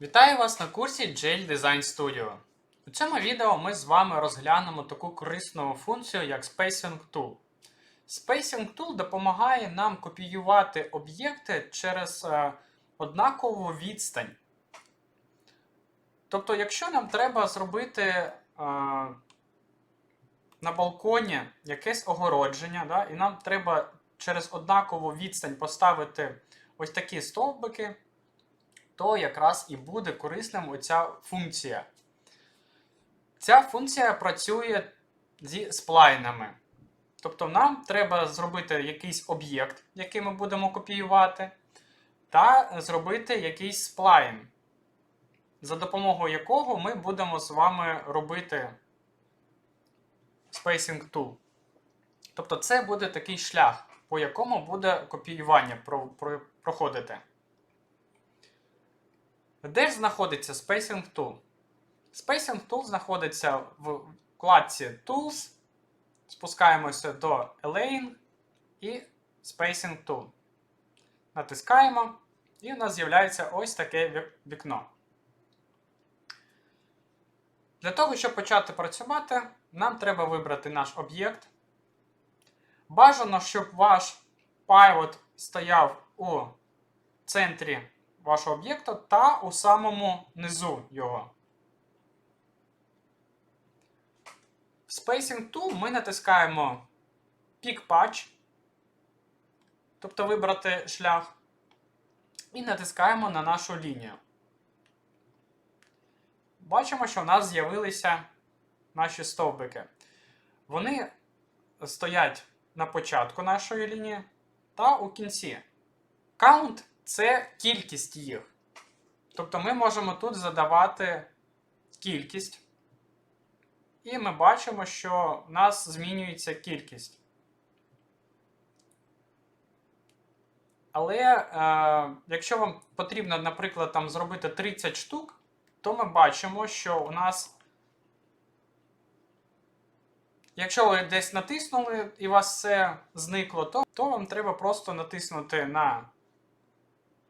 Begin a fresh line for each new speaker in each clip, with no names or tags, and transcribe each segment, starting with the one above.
Вітаю вас на курсі JL Design Studio. У цьому відео ми з вами розглянемо таку корисну функцію, як Spacing Tool. Spacing Tool допомагає нам копіювати об'єкти через е, однакову відстань. Тобто, якщо нам треба зробити е, на балконі якесь огородження, да, і нам треба через однакову відстань поставити ось такі стовбики то якраз і буде корисним оця функція. Ця функція працює зі сплайнами. Тобто нам треба зробити якийсь об'єкт, який ми будемо копіювати, та зробити якийсь сплайн, за допомогою якого ми будемо з вами робити Spacing Tool. Тобто, це буде такий шлях, по якому буде копіювання проходити. Де ж знаходиться Spacing Tool? Spacing Tool знаходиться в вкладці Tools. Спускаємося до Align і Spacing Tool. Натискаємо, і у нас з'являється ось таке вікно. Для того, щоб почати працювати, нам треба вибрати наш об'єкт. Бажано, щоб ваш Pivot стояв у центрі вашого об'єкта та у самому низу його. В Spacing Tool ми натискаємо Pick Patch, тобто вибрати шлях, і натискаємо на нашу лінію. Бачимо, що в нас з'явилися наші стовбики. Вони стоять на початку нашої лінії та у кінці. Count це кількість їх. Тобто ми можемо тут задавати кількість. І ми бачимо, що в нас змінюється кількість. Але е, якщо вам потрібно, наприклад, там зробити 30 штук, то ми бачимо, що у нас, якщо ви десь натиснули і у вас все зникло, то, то вам треба просто натиснути на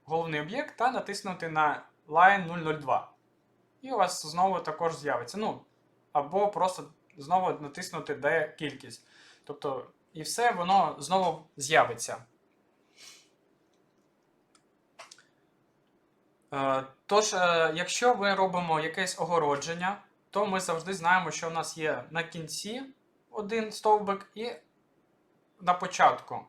головний об'єкт та натиснути на Line 002. І у вас знову також з'явиться. Ну, або просто знову натиснути де кількість. Тобто, і все воно знову з'явиться. Е, тож, е, якщо ми робимо якесь огородження, то ми завжди знаємо, що у нас є на кінці один стовбик і на початку.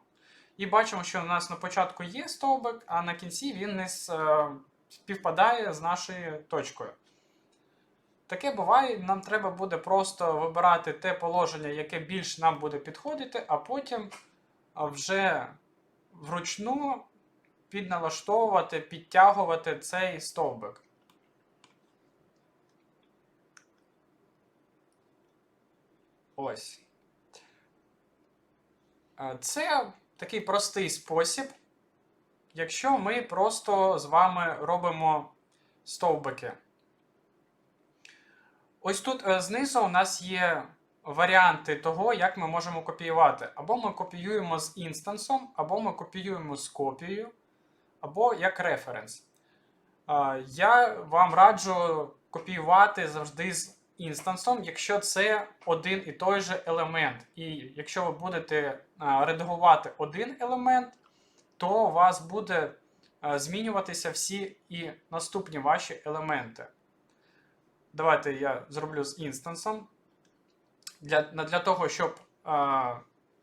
І бачимо, що у нас на початку є стовбик, а на кінці він не е, співпадає з нашою точкою. Таке буває, нам треба буде просто вибирати те положення, яке більш нам буде підходити, а потім вже вручну підналаштовувати, підтягувати цей стовбик. Ось. Це такий простий спосіб, якщо ми просто з вами робимо стовбики. Ось тут е, знизу у нас є варіанти того, як ми можемо копіювати. Або ми копіюємо з інстансом, або ми копіюємо з копією, або як референс. Я вам раджу копіювати завжди з інстансом, якщо це один і той же елемент. І якщо ви будете редагувати один елемент, то у вас буде змінюватися всі і наступні ваші елементи. Давайте я зроблю з інстансом. Для для того, щоб а,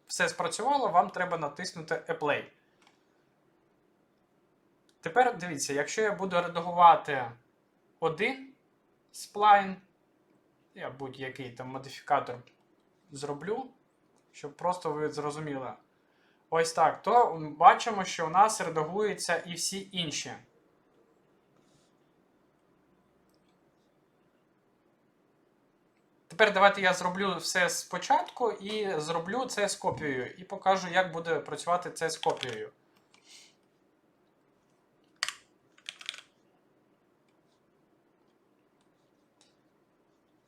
все спрацювало, вам треба натиснути Apply. Тепер дивіться, якщо я буду редагувати один сплайн, я будь-який там модифікатор зроблю, щоб просто ви зрозуміли. Ось так. То бачимо, що у нас редагуються і всі інші. Тепер давайте я зроблю все спочатку і зроблю це з копією. І покажу, як буде працювати це з копією.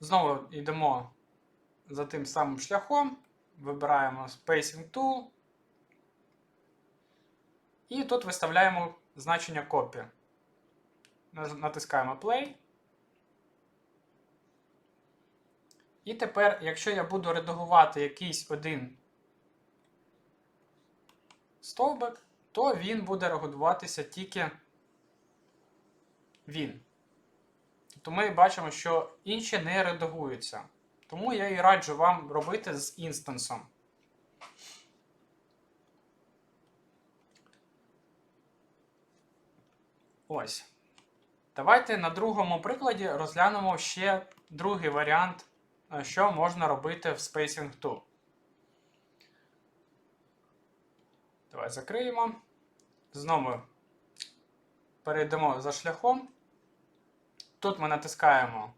Знову йдемо за тим самим шляхом, вибираємо Spacing Tool. І тут виставляємо значення копі. Натискаємо Play. І тепер, якщо я буду редагувати якийсь один стовбик, то він буде редагуватися тільки він. Тобто ми бачимо, що інші не редагуються. Тому я і раджу вам робити з інстансом. Ось. Давайте на другому прикладі розглянемо ще другий варіант, е, що можна робити в Spacing 2. Давай закриємо. Знову перейдемо за шляхом. Тут ми натискаємо,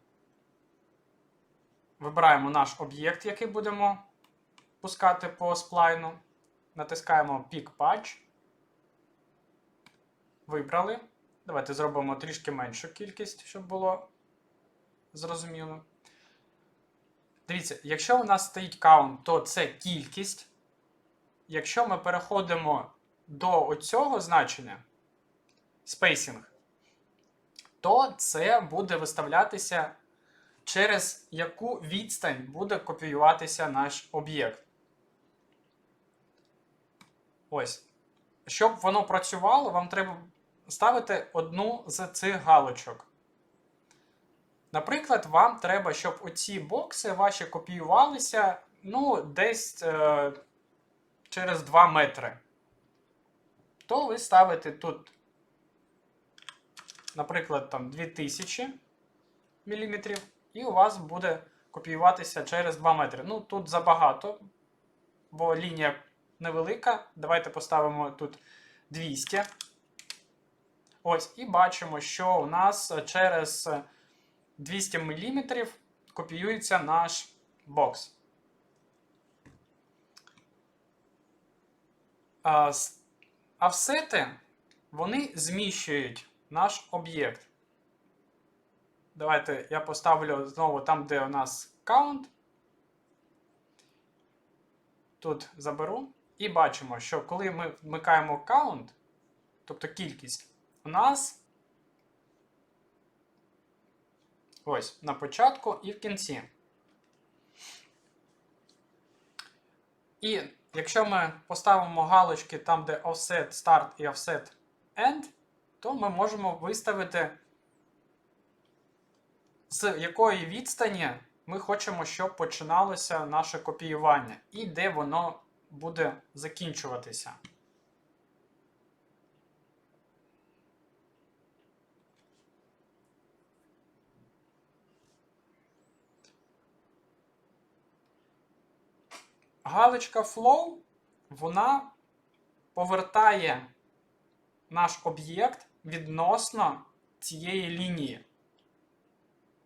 вибираємо наш об'єкт, який будемо пускати по сплайну. Натискаємо Pick Patch. Вибрали. Давайте зробимо трішки меншу кількість, щоб було зрозуміло. Дивіться, якщо у нас стоїть count, то це кількість. Якщо ми переходимо до оцього значення spacing, то це буде виставлятися, через яку відстань буде копіюватися наш об'єкт. Ось. Щоб воно працювало, вам треба ставити одну з цих галочок. Наприклад, вам треба, щоб оці бокси ваші копіювалися ну, десь е, через 2 метри. То ви ставите тут, наприклад, там 2000 мм, і у вас буде копіюватися через 2 метри. Ну, тут забагато, бо лінія невелика. Давайте поставимо тут 200. Ось, і бачимо, що у нас через 200 мм копіюється наш бокс. Офсети, вони зміщують наш об'єкт. Давайте я поставлю знову там, де у нас count. Тут заберу. І бачимо, що коли ми вмикаємо count, тобто кількість, у нас ось на початку і в кінці. І якщо ми поставимо галочки там, де offset start і offset end, то ми можемо виставити, з якої відстані ми хочемо, щоб починалося наше копіювання, і де воно буде закінчуватися. Галочка Flow, вона повертає наш об'єкт відносно цієї лінії.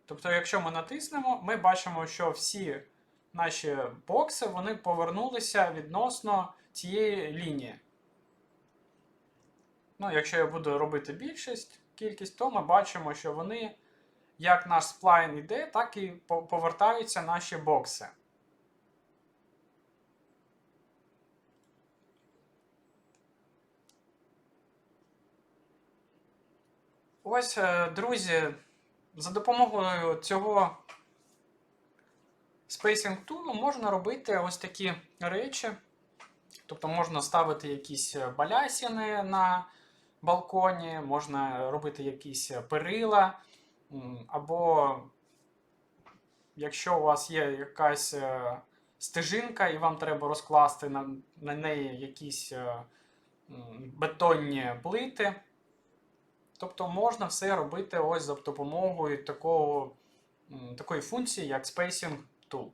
Тобто, якщо ми натиснемо, ми бачимо, що всі наші бокси вони повернулися відносно цієї лінії. Ну, якщо я буду робити більшість, кількість, то ми бачимо, що вони, як наш сплайн йде, так і повертаються наші бокси. Ось, е, друзі, за допомогою цього Spacing Tool можна робити ось такі речі. Тобто можна ставити якісь балясини на балконі, можна робити якісь перила, або якщо у вас є якась е, стежинка, і вам треба розкласти на, на неї якісь е, бетонні плити. Тобто можна все робити ось за допомогою такого, такої функції, як Spacing Tool.